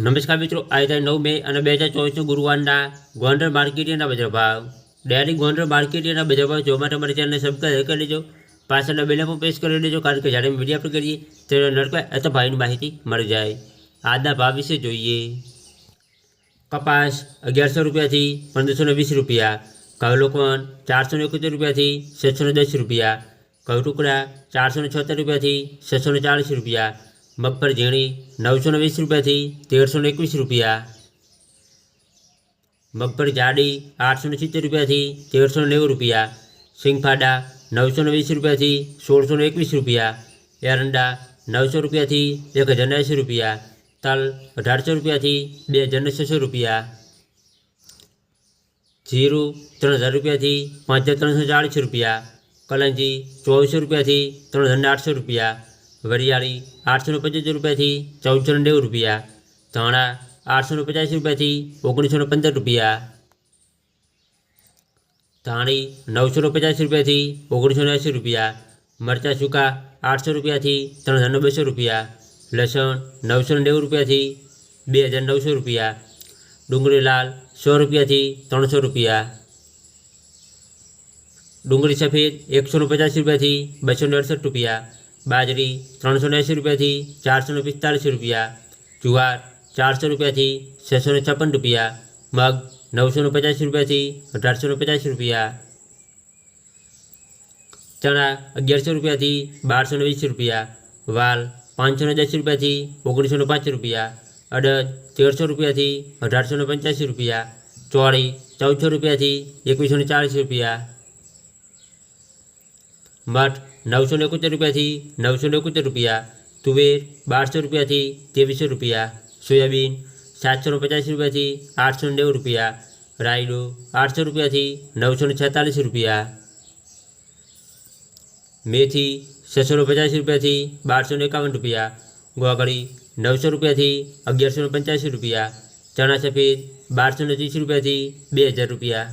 નમસ્કાર મિત્રો આજે તારીખ નવ મે અને બે હજાર ચોવીસના ગુરુવારના ગોંડલ માર્કેટના બજાર ભાવ ડેરી ગોંડલ માર્કેટના બજાર ભાવ જોવા માટે અમારી ચેનલને સબસ્ક્રાઈબ કરી લેજો પાછળના બેલે પણ પ્રેસ કરી લેજો કારણ કે જ્યારે વિડીયો આપણે કરીએ ત્યારે નડકા અથવા ભાઈની માહિતી મળી જાય આજના ભાવ વિશે જોઈએ કપાસ અગિયારસો રૂપિયાથી પંદરસો ને વીસ રૂપિયા ઘઉં લોકવન ચારસો ને એકોતેર રૂપિયાથી છસો ને દસ રૂપિયા ઘઉં ટુકડા ચારસો ને છોતેર રૂપિયાથી છસો ને ચાળીસ રૂપિયા મગફળી ઝીણી નવસો વીસ રૂપિયાથી તેરસો એકવીસ રૂપિયા. મગફળી જાડી આઠસો ને સિત્તેર રૂપિયાથી તેરસો નેવું રૂપિયા. સિંગફાડા નવસો વીસ રૂપિયાથી સોળસો એકવીસ રૂપિયા. એરંડા નવસો રૂપિયાથી એક હજાર એંસી રૂપિયા. તલ અઢારસો રૂપિયાથી બે હજાર છસો રૂપિયા. જીરું ત્રણ હજાર રૂપિયાથી પાંચ હજાર ત્રણસો ચાળીસ રૂપિયા. કલંજી ચોવીસો રૂપિયાથી ત્રણ હજાર આઠસો રૂપિયા. વરિયાળી આઠસો ને પંચોતેર રૂપિયાથી ચૌદસો ને નેવું રૂપિયા ધાણા આઠસો ને પચાસ રૂપિયાથી ઓગણીસો ને પંદર રૂપિયા ધાણી નવસો ને પચાસ રૂપિયાથી ઓગણીસો ને એંસી રૂપિયા મરચાં સૂકા આઠસો રૂપિયાથી ત્રણ હજાર ને બસો રૂપિયા લસણ નવસો ને નેવું રૂપિયાથી બે હજાર નવસો રૂપિયા ડુંગળી લાલ સો રૂપિયાથી ત્રણસો રૂપિયા ડુંગળી સફેદ એકસો ને પચાસ રૂપિયાથી બસો ને અડસઠ રૂપિયા બાજરી ત્રણસો ને એંસી રૂપિયાથી ચારસો ને પિસ્તાળીસ રૂપિયા જુવાર ચારસો રૂપિયાથી છસો ને છપ્પન રૂપિયા મગ નવસો ને પચાસ રૂપિયાથી અઢારસો ને પચાસ રૂપિયા ચણા અગિયારસો રૂપિયાથી બારસો ને વીસ રૂપિયા વાલ પાંચસો ને દસ રૂપિયાથી ઓગણીસો ને પાંચ રૂપિયા અડદ તેરસો રૂપિયાથી અઢારસો ને પંચ્યાસી રૂપિયા ચોળી ચૌદસો રૂપિયાથી એકવીસો ને ચાળીસ રૂપિયા મઠ નવસો ને એકોતેર રૂપિયાથી નવસો ને એકોતેર રૂપિયા તુવેર બારસો રૂપિયાથી ત્રેવીસો રૂપિયા સોયાબીન સાતસો ને પચાસ રૂપિયાથી આઠસો ને નેવું રૂપિયા રાયડો આઠસો રૂપિયાથી નવસો ને છેતાલીસ રૂપિયા મેથી છસો ને પચાસ રૂપિયાથી બારસો ને એકાવન રૂપિયા ગોગળી નવસો રૂપિયાથી અગિયારસો ને પંચ્યાસી રૂપિયા ચણા સફેદ બારસો ને ત્રીસ રૂપિયાથી બે હજાર રૂપિયા